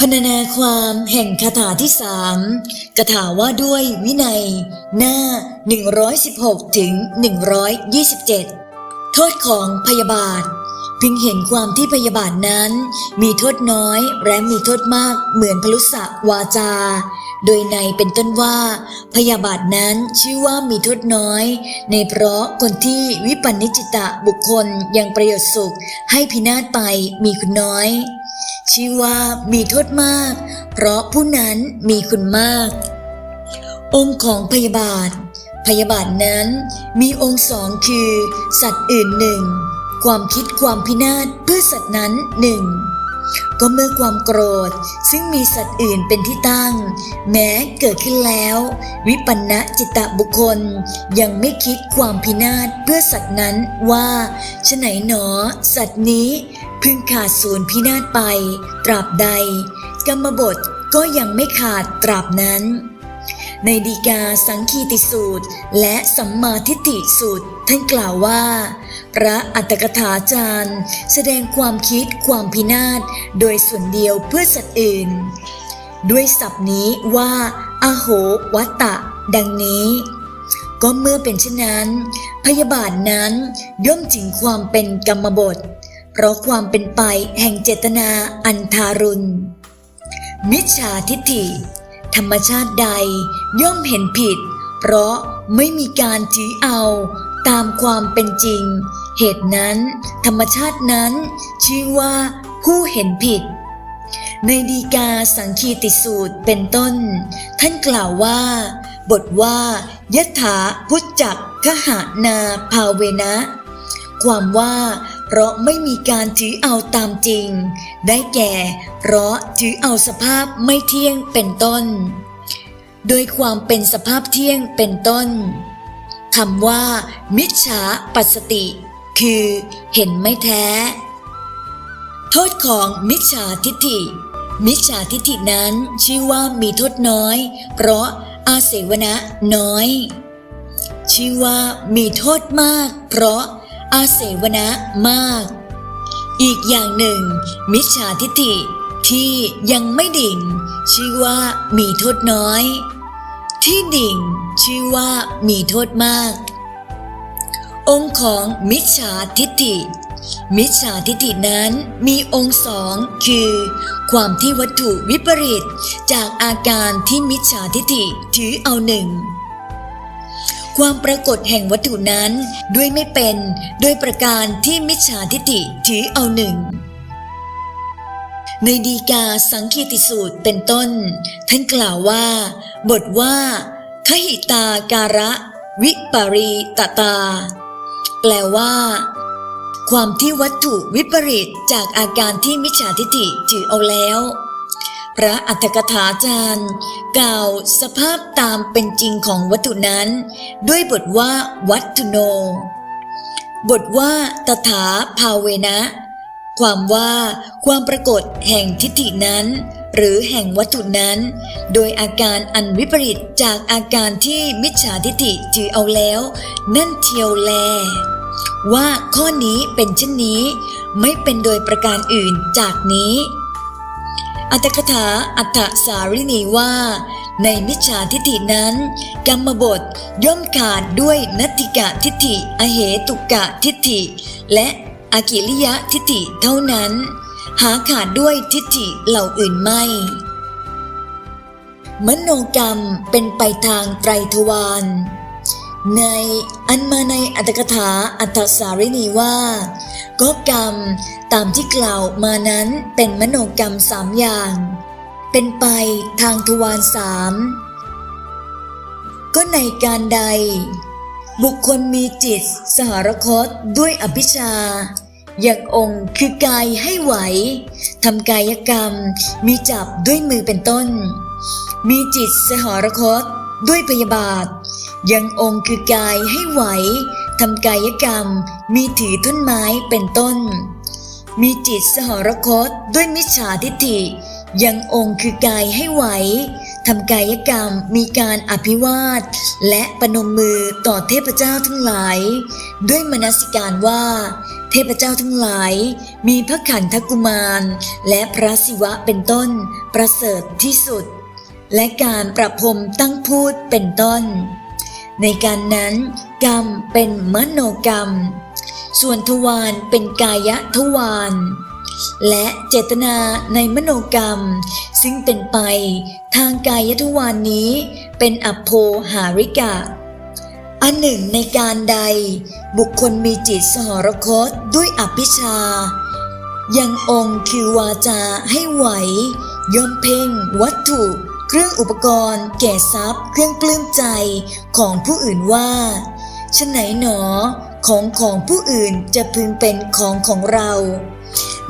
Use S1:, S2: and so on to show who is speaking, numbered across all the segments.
S1: พรรณนาความแห่งคาถาที่สามคาถาว่าด้วยวินัย หน้า 116 ถึง 127 โทษของพยาบาท พึงเห็นความที่พยาบาทนั้น มีโทษน้อยและมีโทษมากเหมือนพลุสะวาจา โดยในเป็นต้นว่า พยาบาทนั้นชื่อว่ามีโทษน้อย ในเพราะคนที่วิปันนิจิตะบุคคลยังประโยชน์สุขให้พินาศไปมีคุณน้อย ชื่อว่ามีโทษมาก เพราะผู้นั้นมีคุณมาก องค์ของพยาบาท พยาบาทนั้นมีองค์สองคือ สัตว์อื่นหนึ่ง ความคิดความพินาศเพื่อสัตว์นั้นหนึ่งก็เมื่อความโกรธซึ่งมีสัตว์อื่นเป็นที่ตั้ง แม้เกิดขึ้นแล้ว วิปันนะจิตตบุคคล ยังไม่คิดความพินาศเพื่อสัตว์นั้นว่าฉไหนหนอ สัตว์นี้ พึงขาดศูนย์พินาศไป ตราบใด กรรมบทก็ยังไม่ขาดตราบนั้น ในดีกาสังคีติสูตร และสัมมาทิฏฐิสูตรท่านกล่าวว่า พระอัตถกถาจารย์ แสดงความคิดความพินาศโดยส่วนเดียวเพื่อสัตว์อื่น ด้วยศัพท์นี้ว่าอาโหวัตตะ ดังนี้ก็เมื่อเป็นเช่นนั้น พยาบาทนั้นย่อมถึงความเป็นกรรมบท เพราะความเป็นไปแห่งเจตนาอันทารุณ มิจฉาทิฏฐิ ธรรมชาติใดย่อมเห็นผิด เพราะไม่มีการถือเอาตามความเป็นจริง เหตุนั้น ธรรมชาตินั้น ชื่อว่าผู้เห็นผิด ในดีกาสังคีติสูตรเป็นต้น ท่านกล่าวว่า บทว่ายะถาพุจจักขหานาภาเวนะ ความว่า เพราะไม่มีการถือเอาตามจริง ได้แก่ เพราะถือเอาสภาพไม่เที่ยงเป็นต้น โดยความเป็นสภาพเที่ยงเป็นต้นคำว่า มิจฉาปัสติ คือเห็นไม่แท้ โทษของมิจฉาทิฏฐิ มิจฉาทิฏฐินั้นชื่อว่ามีโทษน้อย เพราะอาเสวนะน้อย ชื่อว่ามีโทษมาก เพราะ อาเสวนะมาก อีกอย่างหนึ่ง มิจฉาทิฏฐิที่ยังไม่ดิ่ง ชื่อว่ามีโทษน้อย ที่ดิ่ง ชื่อว่ามีโทษมาก องค์ของมิจฉาทิฏฐิ มิจฉาทิฏฐินั้นมีองค์สองคือ ความที่วัตถุวิปริตจากอาการที่มิจฉาทิฏฐิถือเอาหนึ่ง ความปรากฏแห่งวัตถุนั้น ด้วยไม่เป็นโดยประการที่มิจฉาทิฏฐิถือเอาหนึ่ง ในดีกาสังคีติสูตรเป็นต้น ท่านกล่าวว่า บทว่า ขหิตาการะ วิปารีตตา แปลว่าความที่วัตถุวิปริตจากอาการที่มิจฉาทิฏฐิถือเอาแล้ว พระอัฏฐกถาจารย์ กล่าวสภาพตามเป็นจริงของวัตถุนั้น ด้วยบทว่าวัตถุโน บทว่าตถาภาเวนะ ความว่าความปรากฏแห่งทิฏฐินั้น หรือแห่งวัตถุนั้น โดยอาการอันวิปริตจากอาการที่มิจฉาทิฏฐิถือเอาแล้ว นั่นเทียวแล ว่าข้อนี้เป็นเช่นนี้ ไม่เป็นโดยประการอื่นจากนี้ อัตถกถาอัฏฐสารินีว่า ในมิจฉาทิฏฐินั้น กรรมบทย่อมขาดด้วยนัตติกะทิฏฐิ อเหตุกะทิฏฐิ และอากิริยะทิฏฐิเท่านั้น หาขาดด้วยทิฏฐิเหล่าอื่นไม่ มโนกรรมเป็นไปทางไตรทวาร ในอันมาในอัตถกถาอัตถสารินีว่า ก็กรรมตามที่กล่าวมานั้นเป็นมโนกรรมสามอย่าง เป็นไปทางทวารสามก็ในการใด บุคคลมีจิตสหรคตด้วยอภิชา อย่างองค์คือกายให้ไหวทำกายกรรม มีจับด้วยมือเป็นต้น มีจิตสหรคต ด้วยพยาบาท ยังองค์คือกายให้ไหวทำกายกรรม มีถือท่อนไม้เป็นต้น มีจิตสหรคตด้วยมิจฉาทิฏฐิ ยังองค์คือกายให้ไหวทำกายกรรมมีการอภิวาท และปนมมือต่อเทพเจ้าทั้งหลาย ด้วยมนสิการว่า เทพเจ้าทั้งหลาย มีพระขันธกุมาร และพระศิวะเป็นต้น ประเสริฐที่สุด และการประพรมตั้งพูดเป็นต้น ในการนั้น กรรมเป็นมโนกรรม ส่วนทวารเป็นกายทวารและเจตนาในมโนกรรม ซึ่งเป็นไปทางกายทวารนนี้เป็นอโภหาริกะ อันหนึ่งในการใด บุคคลมีจิตสหรคตด้วยอภิชา ยังองค์คือวาจาให้ไหว ย่อมเพ่งวัตถุ เครื่องอุปกรณ์ แก่ทรัพย์ เครื่องปลื้มใจของผู้อื่นว่าฉไหนหนอของของผู้อื่นจะพึงเป็นของของเรา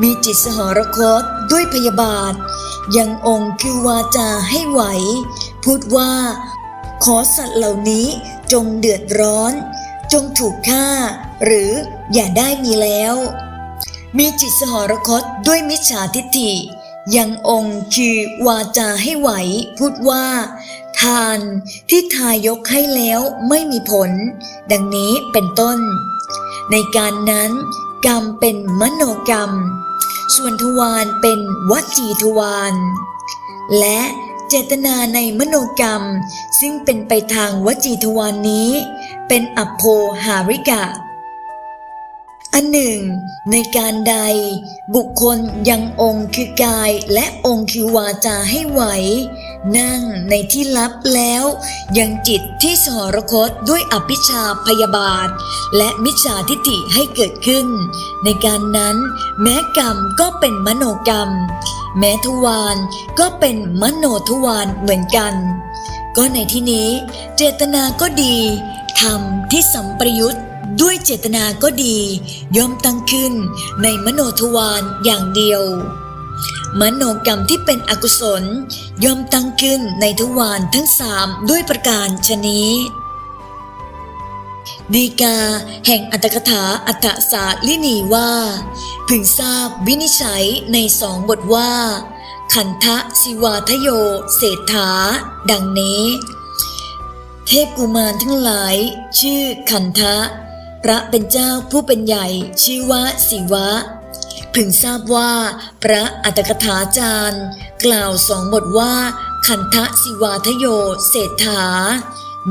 S1: มีจิตสหรคตด้วยพยาบาท ยังองค์คือวาจาให้ไหว พูดว่า ขอสัตว์เหล่านี้จงเดือดร้อน จงถูกฆ่า หรืออย่าได้มีแล้ว มีจิตสหรคตด้วยมิจฉาทิฏฐิ ยังองค์คือวาจาให้ไหว พูดว่า ทานที่ทายกให้แล้วไม่มีผล ดังนี้เป็นต้น ในการนั้น กรรมเป็นมโนกรรม ส่วนทวารเป็นวจีทวารและเจตนาในมโนกรรม ซึ่งเป็นไปทางวจีทวารนนี้ เป็นอโภหาริกะ อันหนึ่ง ในการใด บุคคลยังองค์คือกายและองค์คือวาจาให้ไหว นั่งในที่ลับแล้ว ยังจิตที่สหรคตด้วยอภิชาพยาบาท และมิจฉาทิฏฐิให้เกิดขึ้น ในการนั้น แม้กรรมก็เป็นมโนกรรม แม้ทวารก็เป็นมโนทวารเหมือนกัน ก็ในที่นี้ เจตนาก็ดีธรรมที่สัมปรยุต ด้วยเจตนาก็ดี ย่อมตั้งขึ้นในมโนทวารอย่างเดียว มโนกรรมที่เป็นอกุศล ย่อมตั้งขึ้นในทวารทั้งสามด้วยประการชนี้ ดีกาแห่งอัตถกถาอัตสาลินีว่า พึงทราบวินิจฉัยในสองบทว่า ขันทะสิวาทโยเศรษฐา ดังนี้ เทพกุมารทั้งหลาย ชื่อขันทะ พระเป็นเจ้าผู้เป็นใหญ่ชื่อว่าศิวะ พึงทราบว่าพระอัตถกถาจารย์ กล่าวสองบทว่า ขันทะสิวาทโยเศรษฐา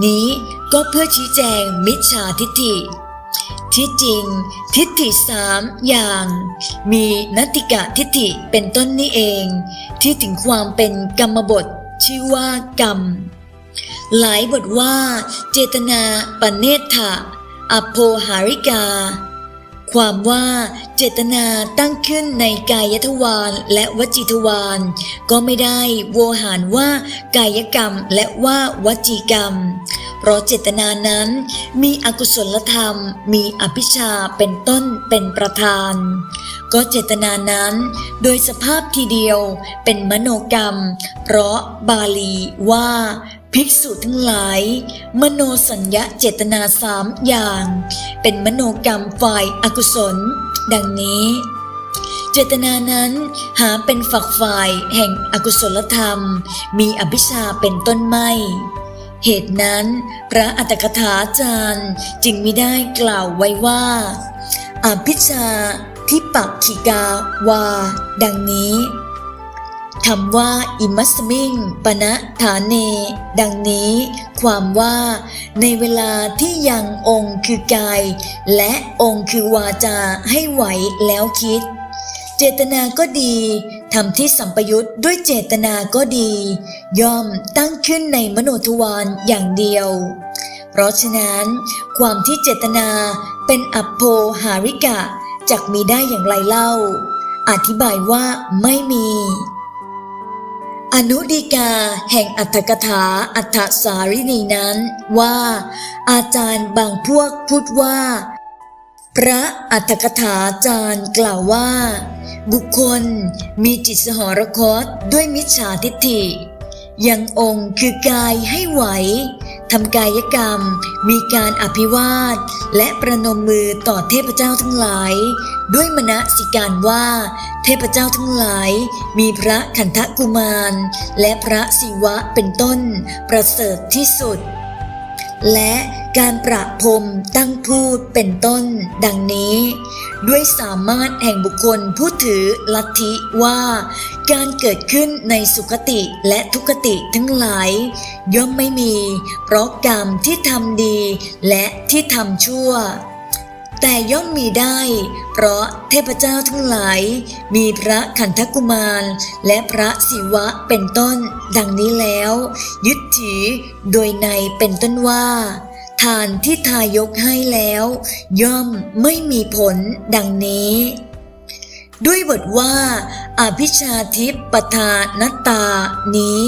S1: นี้ก็เพื่อชี้แจงมิจฉาทิฏฐิ ที่จริง ทิฏฐิสามอย่าง มีนัตติกะทิฏฐิเป็นต้นนี้เอง ที่ถึงความเป็นกรรมบทชื่อว่ากรรม หลายบทว่า เจตนาปเนตถะ อโภหาริกา ความว่าเจตนาตั้งขึ้นในกายทวารและวจีทวารก็ไม่ได้โวหารว่ากายกรรมและว่าวจีกรรม เพราะเจตนานั้นมีอกุศลธรรม มีอภิชาเป็นต้นเป็นประธาน ก็เจตนานั้นโดยสภาพทีเดียวเป็นมโนกรรม เพราะบาลีว่า ภิกษุทั้งหลาย มโนสัญญาเจตนาสามอย่าง เป็นมโนกรรมฝ่ายอากุศล ดังนี้ เจตนานั้นหาเป็นฝักฝ่ายแห่งอกุศลธรรม มีอภิชาเป็นต้นไม่ เหตุนั้น พระอัตถกถาจารย์จึงไมิได้กล่าวไว้ว่า อภิชาที่ปักขิกาวา ดังนี้ คำว่าอิมัสมิงปณะฐานเน ดังนี้ ความว่า ในเวลาที่ยังองค์คือกาย และองค์คือวาจาให้ไหวแล้วคิด เจตนาก็ดีทำที่สัมปยุตด้วยเจตนาก็ดี ย่อมตั้งขึ้นในมโนทวารอย่างเดียว เพราะฉะนั้น ความที่เจตนาเป็นอัปโพหาริกะจักมีได้อย่างไรเล่า อธิบายว่าไม่มี อนุดีกาแห่งอัตถกถาอัตถสารินีนั้นว่า อาจารย์บางพวกพูดว่า พระอัตถกถาจารย์กล่าวว่า บุคคลมีจิตสหรคตด้วยมิจฉาทิฏฐิยังองค์คือกายให้ไหว ทำกายกรรม มีการอภิวาท และประนมมือต่อเทพเจ้าทั้งหลาย ด้วยมณสิการว่า เทพเจ้าทั้งหลาย มีพระขันธกุมาร และพระศิวะเป็นต้น ประเสริฐที่สุด และการประพรมตั้งพูดเป็นต้น ดังนี้ ด้วยสามารถแห่งบุคคลผู้ถือลัทธิว่า การเกิดขึ้นในสุคติและทุคติทั้งหลาย ย่อมไม่มี เพราะกรรมที่ทำดีและที่ทำชั่ว แต่ย่อมมีได้ เพราะเทพเจ้าทั้งหลาย มีพระขันธกุมาร และพระศิวะเป็นต้น ดังนี้แล้ว ยึดถือโดยในเป็นต้นว่า ทานที่ทายกให้แล้ว ย่อมไม่มีผลดังนี้ ด้วยบทว่า อภิชาทิปปทานตา นี้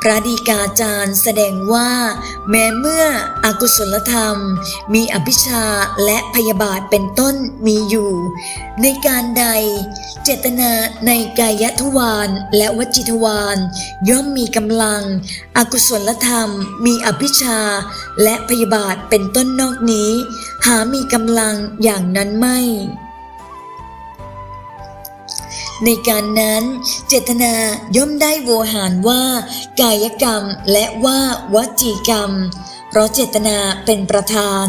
S1: พระดีกาจารย์แสดงว่า แม้เมื่ออกุศลธรรม มีอภิชาและพยาบาทเป็นต้นมีอยู่ ในการใด เจตนาในกายทวารและวจิทวารย่อมมีกำลัง อกุศลธรรม มีอภิชาและพยาบาทเป็นต้นนอกนี้ หามีกำลังอย่างนั้นไม่ ในการนั้นเจตนาย่อมได้โวหารว่า กายกรรมและว่าวจีกรรม เพราะเจตนาเป็นประธาน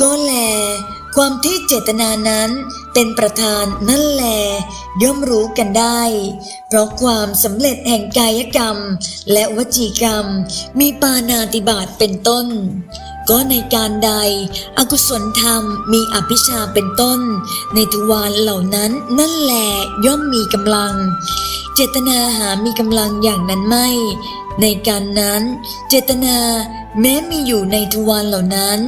S1: ก็แล ความที่เจตนานั้นเป็นประธานนั่นแล ย่อมรู้กันได้ เพราะความสำเร็จแห่งกายกรรม และวจีกรรม มีปานาติบาตเป็นต้น ก็ในการใด อกุศลธรรมมีอภิชาเป็นต้น ในทวารเหล่านั้นนั่นแหลย่อมมีกำลัง เจตนาหามีกำลังอย่างนั้นไม่ ในการนั้น เจตนาแม้มีอยู่ในทวารเหล่านั้น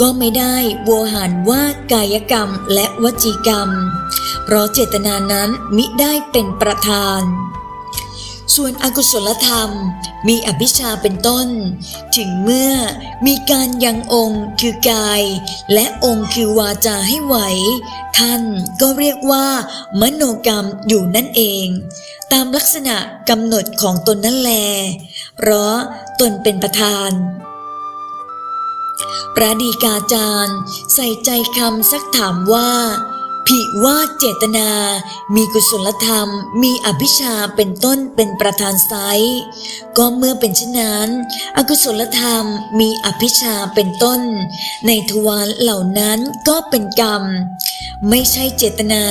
S1: ก็ไม่ได้โวหารว่ากายกรรมและวจีกรรม เพราะเจตนานั้นมิได้เป็นประธาน ส่วนอกุศลธรรมมีอภิชาเป็นต้น ถึงเมื่อมีการยังองค์คือกาย และองค์คือวาจาให้ไหว ท่านก็เรียกว่า มโนกรรมอยู่นั่นเอง ตามลักษณะกำหนดของตนนั่นแล เพราะตนเป็นประธานพระดีกาจารย์ ใส่ใจคำซักถามว่า ผิว่าเจตนา มีกุศลธรรม มีอภิชาเป็นต้นเป็นประธานไซส์ก็เมื่อเป็นเช่นนั้น อกุศลธรรมมีอภิชาเป็นต้น ในทวารเหล่านั้นก็เป็นกรรม ไม่ใช่เจตนา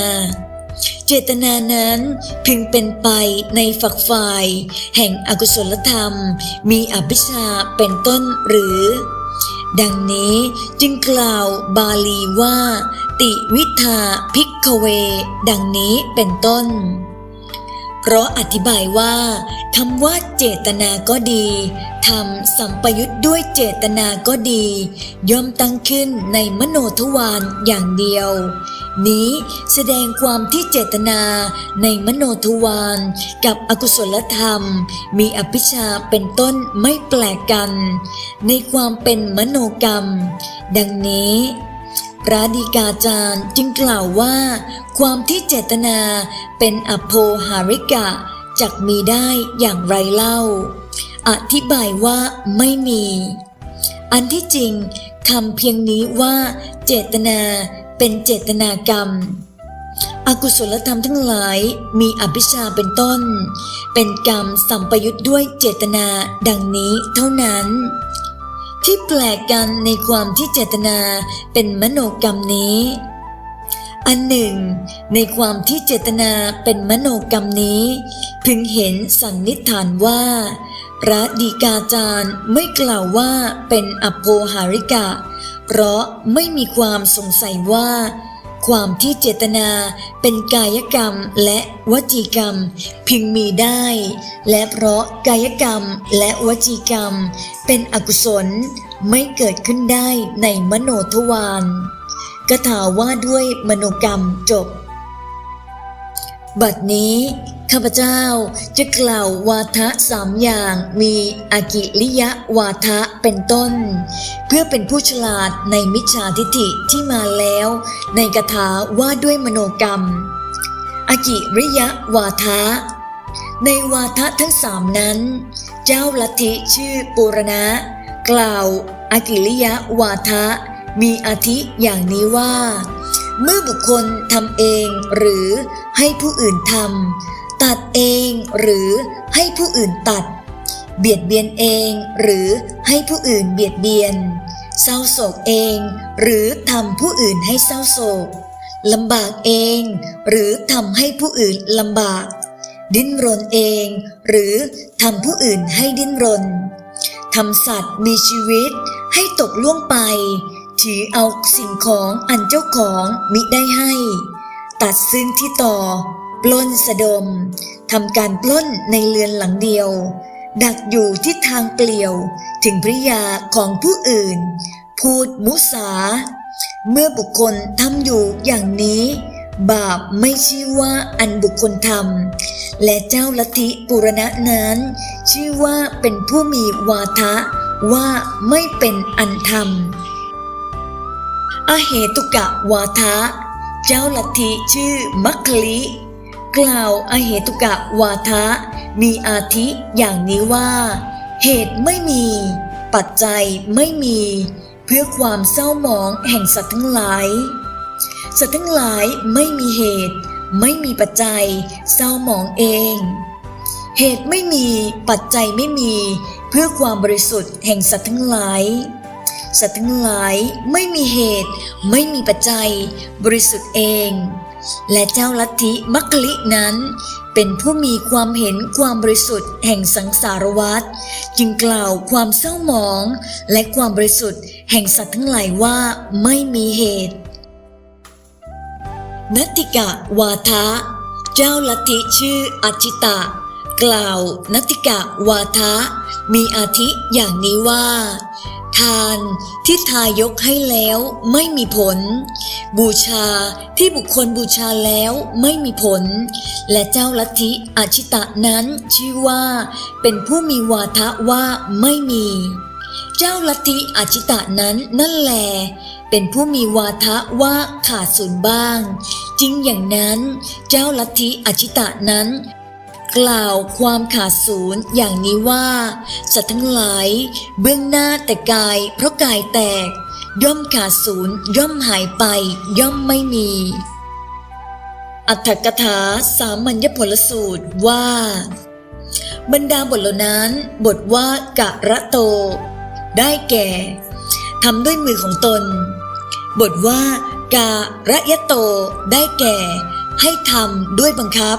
S1: เจตนานั้นพึงเป็นไปในฝักฝ่าย แห่งอกุศลธรรม มีอภิชาเป็นต้นหรือ ดังนี้จึงกล่าวบาลีว่า ติวิทาพิกเว ดังนี้เป็นต้น เพราะอธิบายว่าคำว่าเจตนาก็ดีทำสัมปยุทธ์ด้วยเจตนาก็ดี ย่อมตั้งขึ้นในมโนทวารอย่างเดียว นี้แสดงความที่เจตนาในมโนทวารกับอกุศลธรรม มีอภิชาเป็นต้นไม่แปลกกัน ในความเป็นมโนกรรม ดังนี้ พระดีกาจารย์จึงกล่าวว่า ความที่เจตนาเป็นอโพหาริกะจักมีได้อย่างไรเล่า อธิบายว่าไม่มี อันที่จริงคำเพียงนี้ว่าเจตนาเป็นเจตนากรรม อกุศลธรรมทั้งหลายมีอภิชาเป็นต้น เป็นกรรมสัมปยุทธ์ด้วยเจตนาดังนี้เท่านั้น ที่แปลกกันในความที่เจตนาเป็นมโนกรรมนี้ อันหนึ่ง ในความที่เจตนาเป็นมโนกรรมนี้ พึงเห็นสันนิษฐานว่า พระดีกาจารย์ไม่กล่าวว่าเป็นอโภหาริกะ เพราะไม่มีความสงสัยว่า ความที่เจตนาเป็นกายกรรมและวจีกรรม พึงมีได้ และเพราะกายกรรมและวจีกรรม เป็นอกุศลไม่เกิดขึ้นได้ในมโนทวารกถาว่าด้วยมโนกรรมจบ บัดนี้ ข้าพเจ้าจะกล่าววาทะสามอย่างมีอากิริยะวาทะเป็นต้น เพื่อเป็นผู้ฉลาดในมิจฉาทิฏฐิที่มาแล้วในกถาว่าด้วยมโนกรรม อากิริยะวาทะ ในวาทะทั้งสามนั้น เจ้าลัทธิชื่อปุรณะ กล่าวอากิริยะวาทะมีอาทิอย่างนี้ว่า เมื่อบุคคลทำเองหรือให้ผู้อื่นทำ ตัดเองหรือให้ผู้อื่นตัด เบียดเบียนเองหรือให้ผู้อื่นเบียดเบียน เศร้าโศกเอง หรือทำผู้อื่นให้เศร้าโศกลำบากเอง หรือทำให้ผู้อื่นลำบาก ดิ้นรนเอง หรือทำผู้อื่นให้ดิ้นรนทำสัตว์มีชีวิตให้ตกล่วงไป ถือเอาสิ่งของอันเจ้าของมิได้ให้ ตัดซึ่งที่ต่อ ปล้นสะดมทำการปล้นในเรือนหลังเดียว ดักอยู่ที่ทางเปลี่ยว ถึงภริยาของผู้อื่น พูดมุสา เมื่อบุคคลทำอยู่อย่างนี้ บาปไม่ชื่อว่าอันบุคคลทำและเจ้าลัทธิปุรณะนั้น ชื่อว่าเป็นผู้มีวาทะว่าไม่เป็นอันธรรม อเหตุกะวาทะ เจ้าลัทธิชื่อมัคคลิ กล่าวอเหตุกะวาทะ มีอาทิอย่างนี้ว่า เหตุไม่มี ปัจจัยไม่มี เพื่อความเศร้าหมองแห่งสัตว์ทั้งหลาย สัตว์ทั้งหลายไม่มีเหตุ ไม่มีปัจจัย เศร้าหมองเอง เหตุไม่มี ปัจจัยไม่มี เพื่อความบริสุทธิ์แห่งสัตว์ทั้งหลายสัตว์ทั้งหลายไม่มีเหตุ ไม่มีปัจจัย บริสุทธิ์เอง และเจ้าลัทธิมัคคลินั้น เป็นผู้มีความเห็นความบริสุทธิ์แห่งสังสารวัฏจึงกล่าวความเศร้าหมอง และความบริสุทธิ์แห่งสัตว์ทั้งหลายว่าไม่มีเหตุนัตติกะวาทะ เจ้าลัทธิชื่ออจิตะ กล่าวนัตติกะวาทะ มีอาทิอย่างนี้ว่า ทานที่ทายกให้แล้วไม่มีผล บูชาที่บุคคลบูชาแล้วไม่มีผล และเจ้าลัทธิอาชิตะนั้นชื่อว่า เป็นผู้มีวาทะว่าไม่มี เจ้าลัทธิอาชิตะนั้นนั่นแหลเป็นผู้มีวาทะว่าขาดศูนย์บ้าง จริงอย่างนั้น เจ้าลัทธิอาชิตะนั้น กล่าวความขาดศูนย์อย่างนี้ว่าสัตว์ทั้งหลายเบื้องหน้าแต่กายเพราะกายแตก ย่อมขาดศูนย์ย่อมหายไป ย่อมไม่มี อัตถกถาสามัญญผลสูตรว่า บรรดาบทเหล่านั้น บทว่ากะระโต ได้แก่ทำด้วยมือของตน บทว่าการะยะโตได้แก่ ให้ทำด้วยบังคับ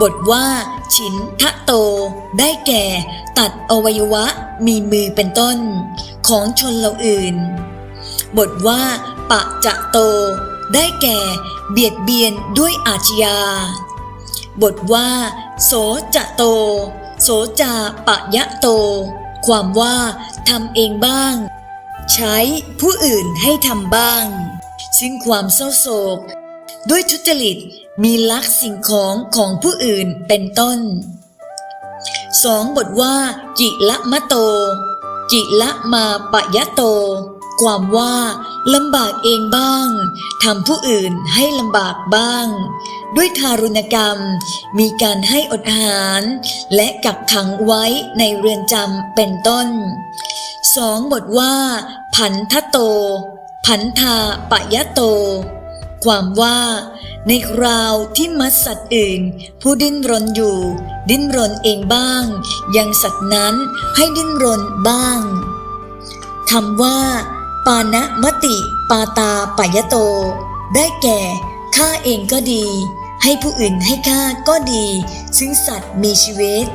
S1: บทว่า ฉินทะโต ได้แก่ ตัดอวัยวะมีมือเป็นต้น ของชนเหล่าอื่น บทว่า ปะจะโต ได้แก่ เบียดเบียนด้วยอาชญา บทว่า โสจะโต โสจาปะยะโต ความว่าทำเองบ้าง ใช้ผู้อื่นให้ทำบ้าง ซึ่งความเศร้าโศก ด้วยทุจริต มีลักสิ่งของของผู้อื่นเป็นต้นสองบทว่า จิละมะโต จิละมาปะยะโต ความว่าลำบากเองบ้างทำผู้อื่นให้ลำบากบ้าง ด้วยทารุณกรรม มีการให้อดอาหาร และกักขังไว้ในเรือนจำเป็นต้นสองบทว่า ผันทะโต ผันทาปะยะโต ความว่า ในคราวที่มัดสัตว์อื่น ผู้ดิ้นรนอยู่ ดิ้นรนเองบ้าง ยังสัตว์นั้นให้ดิ้นรนบ้างคำว่า ปานะมติปาตาปายโต ได้แก่ฆ่าเองก็ดี ให้ผู้อื่นให้ฆ่าก็ดี ซึ่งสัตว์มีชีวิต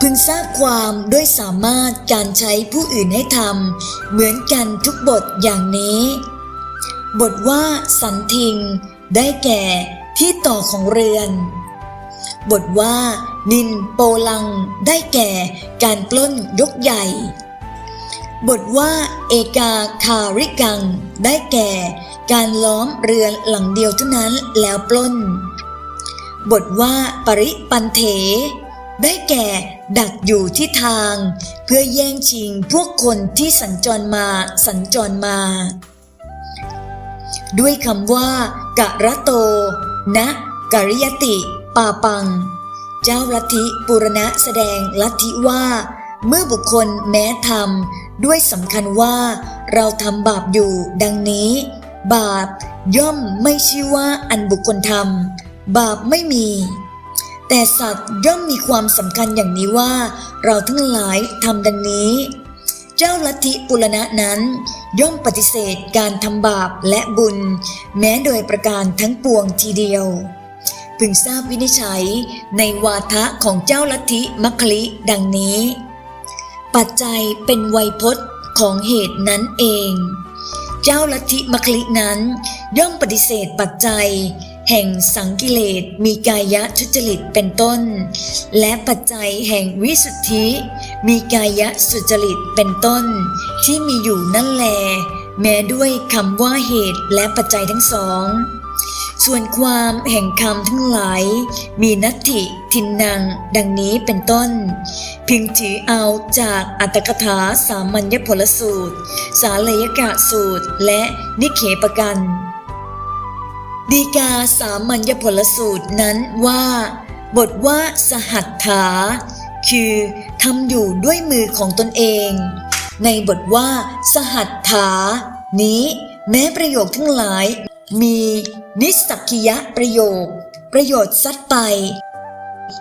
S1: พึงทราบความด้วยสามารถการใช้ผู้อื่นให้ทำเหมือนกันทุกบทอย่างนี้ บทว่าสันทิง ได้แก่ที่ต่อของเรือน บทว่า นินโปลัง ได้แก่การปล้นยกใหญ่ บทว่า เอกาคาริกัง ได้แก่ การล้อมเรือนหลังเดียวเท่านั้นแล้วปล้น บทว่า ปริปันเถ ได้แก่ดักอยู่ที่ทาง เพื่อแย่งชิงพวกคนที่สัญจรมาสัญจรมา ด้วยคำว่ากะระโต นะกริยติ ปาปัง เจ้าลัทธิปุรณะแสดงลัทธิว่า เมื่อบุคคลแม้ทำด้วยสำคัญว่า เราทำบาปอยู่ดังนี้ บาปย่อมไม่ชื่อว่าอันบุคคลทำบาปไม่มี แต่สัตว์ย่อมมีความสำคัญอย่างนี้ว่า เราทั้งหลายทำดังนี้ เจ้าลัทธิปุรณะนั้น ย่อมปฏิเสธการทำบาปและบุญ แม้โดยประการทั้งปวงทีเดียว พึงทราบวินิจฉัยในวาทะของเจ้าลัทธิมัคคลิดังนี้ ปัจจัยเป็นไวยพจน์ของเหตุนั้นเอง เจ้าลัทธิมัคคลินั้นย่อมปฏิเสธปัจจัย แห่งสังกิเลสมีกายะทุจริตเป็นต้น และปัจจัยแห่งวิสุทธิ มีกายะสุจริตเป็นต้น ที่มีอยู่นั่นแล แม้ด้วยคำว่าเหตุและปัจจัยทั้งสอง ส่วนความแห่งคำทั้งหลาย มีนัตถิทินนังดังนี้เป็นต้น พึงถือเอาจากอัตถกถาสามัญญผลสูตร สาลยกะสูตรและนิเคปกัน ดีกาสามัญญผลสูตรนั้นว่า บทว่าสหัตถา คือทำอยู่ด้วยมือของตนเอง ในบทว่า สหัตถา นี้แม้ประโยคทั้งหลาย มีนิสสักิยะประโยค ประโยชน์ซัดไป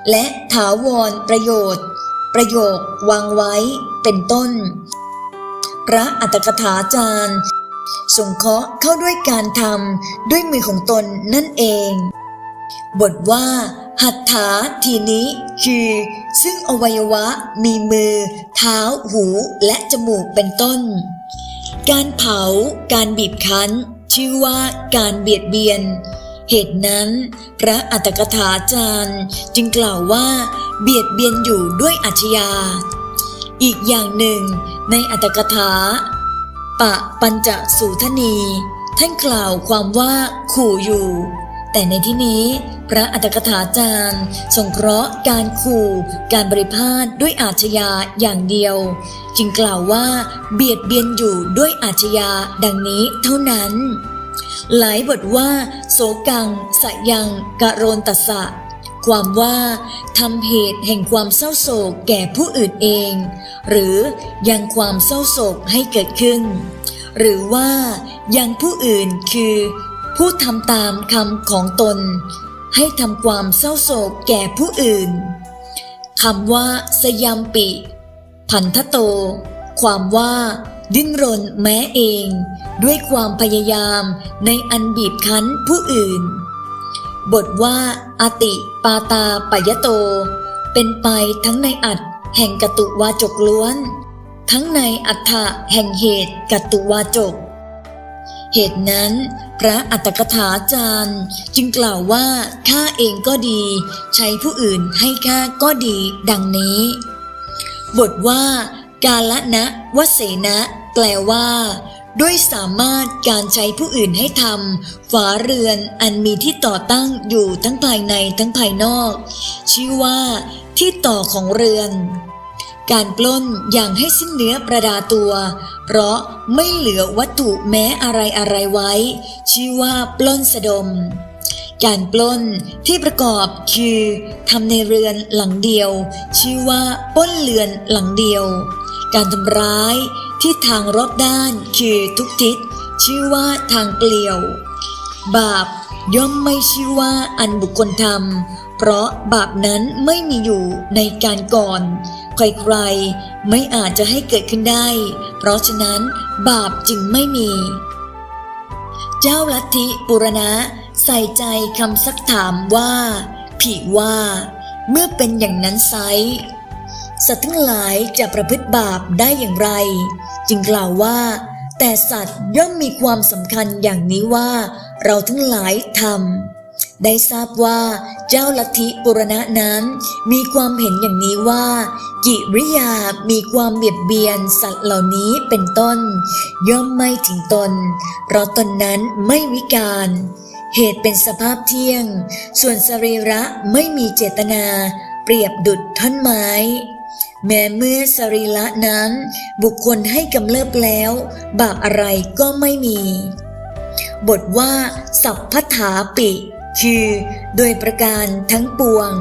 S1: และถาวรประโยชน์ ประโยควางไว้เป็นต้น พระอัตถกถาจารย์ สงเคราะห์เข้าด้วยการทำด้วยมือของตนนั่นเอง บทว่า หัตถาทีนี้คือ ซึ่งอวัยวะมีมือ เท้า หูและจมูกเป็นต้น การเผา การบีบคั้น ชื่อว่าการเบียดเบียน เหตุนั้น พระอัตถกถาจารย์จึงกล่าวว่า เบียดเบียนอยู่ด้วยอาชญาอีกอย่างหนึ่ง ในอัตถกถา ปะปัญจสูทนี ท่านกล่าวความว่าขู่อยู่ แต่ในที่นี้พระอัตถกถาจารย์สงเคราะห์การขู่ การบริพาทด้วยอาชญาอย่างเดียว จึงกล่าวว่าเบียดเบียนอยู่ด้วยอาชญาดังนี้เท่านั้น หลายบทว่า โสกังสะยังกะโรนตัสสะ ความว่าทำเหตุแห่งความเศร้าโศกแก่ผู้อื่นเอง หรือยังความเศร้าโศกให้เกิดขึ้น หรือว่ายังผู้อื่นคือ ผู้ทำตามคำของตน ให้ทำความเศร้าโศกแก่ผู้อื่นคำว่า สยามปิ พันธโต ความว่า ดิ้นรนแม้เอง ด้วยความพยายามในอันบีบคั้นผู้อื่น บทว่าอติปาตาปยโต เป็นไปทั้งในอัดแห่งกตุวาจกล้วน ทั้งในอัฏฐะแห่งเหตุกตุวาจก เหตุนั้น พระอัตถกถาจารย์จึงกล่าวว่าข้าเองก็ดี ใช้ผู้อื่นให้ข้าก็ดีดังนี้ บทว่ากาละนะวเสนะ แปลว่า ด้วยสามารถการใช้ผู้อื่นให้ทำฝาเรือนอันมีที่ต่อตั้งอยู่ทั้งภายในทั้งภายนอก ชื่อว่าที่ต่อของเรือน การปล้นอย่างให้สิ้นเนื้อประดาตัว เพราะไม่เหลือวัตถุแม้อะไรอะไรไว้ ชื่อว่าปล้นสะดม การปล้นที่ประกอบคือทำในเรือนหลังเดียว ชื่อว่าปล้นเรือนหลังเดียว การทำร้าย ที่ทางรอบด้านคือทุกทิศ ชื่อว่าทางเปลี่ยว บาปย่อมไม่ชื่อว่าอันบุคคลทำเพราะบาปนั้นไม่มีอยู่ในการก่อน ใครๆไม่อาจจะให้เกิดขึ้นได้ เพราะฉะนั้นบาปจึงไม่มี เจ้าลัทธิปุรณะใส่ใจคำซักถามว่า ผีว่า เมื่อเป็นอย่างนั้นไซ สัตว์ทั้งหลายจะประพฤติบาปได้อย่างไร จึงกล่าวว่า แต่สัตว์ย่อมมีความสำคัญอย่างนี้ว่า เราทั้งหลายทำได้ทราบว่าเจ้าลัทธิปุรณะนั้น มีความเห็นอย่างนี้ว่า กิริยามีความเบียดเบียนสัตว์เหล่านี้เป็นต้น ย่อมไม่ถึงตน เพราะตนนั้นไม่วิการเหตุเป็นสภาพเที่ยง ส่วนสรีระไม่มีเจตนา เปรียบดุดท่อนไม้ แม้เมื่อสรีระนั้น บุคคลให้กำเริบแล้ว บาปอะไรก็ไม่มี บทว่า สัพพถาปิ คือ โดยประการทั้งปวง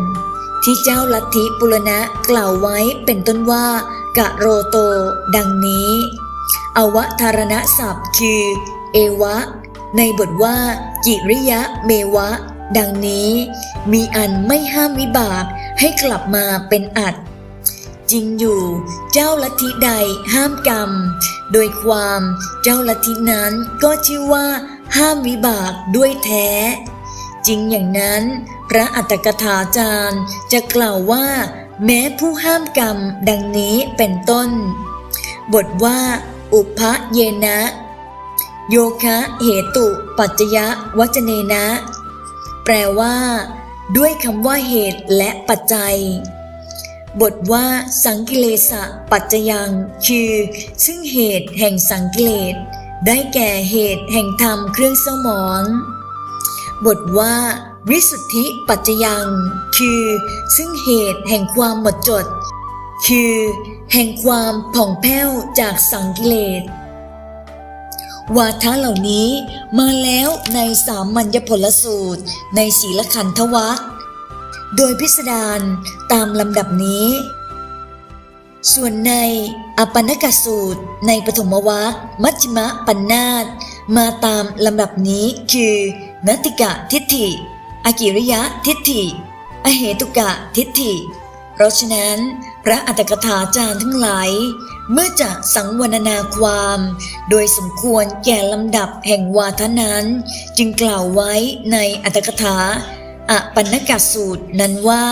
S1: ที่เจ้าลัทธิปุรณะกล่าวไว้เป็นต้นว่ากะโรโต ดังนี้ อวธารณศัพท์คือ เอวะ ในบทว่า กิริยะเมวะ ดังนี้ มีอันไม่ห้ามวิบากให้กลับมาเป็นอัด จริงอยู่ เจ้าลัทธิใดห้ามกรรม โดยความเจ้าลัทธินั้นก็ชื่อว่าห้ามวิบากด้วยแท้ จริงอย่างนั้น พระอัตถกถาจารย์จะกล่าวว่า แม้ผู้ห้ามกรรมดังนี้เป็นต้น บทว่า อุพะเยนะ โยคะเหตุ ปัจจยวัจเนนะ แปลว่า ด้วยคำว่าเหตุและปัจจัย บทว่าสังกิเลสะปัจจยังคือซึ่งเหตุแห่งสังกิเลส ได้แก่เหตุแห่งธรรมเครื่องเศร้าหมอง บทว่าวิสุทธิปัจจยังคือซึ่งเหตุแห่งความหมดจด คือ แห่งความผ่องแผ้วจากสังกิเลสวาทะเหล่านี้มาแล้วในสามัญญผลสูตร ในศีลขันธวัค โดยพิสดารตามลำดับนี้ ส่วนในอปันกสูตรในปฐมวัคมัชฌิมปัญนาตมาตามลำดับนี้คือ นติกะทิฏฐิ อกิริยะทิฏฐิ อเหตุกะทิฏฐิ เพราะฉะนั้น พระอัตถกถาจารย์ทั้งหลาย เมื่อจะสังวรนาความ โดยสมควรแก่ลำดับแห่งวาทนั้น จึงกล่าวไว้ในอัตถกถา อปันนกสูตรนั้นว่า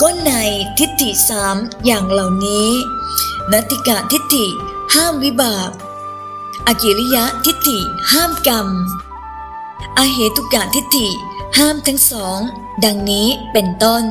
S1: ก็ในทิฏฐิสามอย่างเหล่านี้ นติกะทิฏฐิห้ามวิบากอากิริยะทิฏฐิห้ามกรรม อเหตุกะทิฏฐิห้ามทั้งสอง ดังนี้เป็นต้น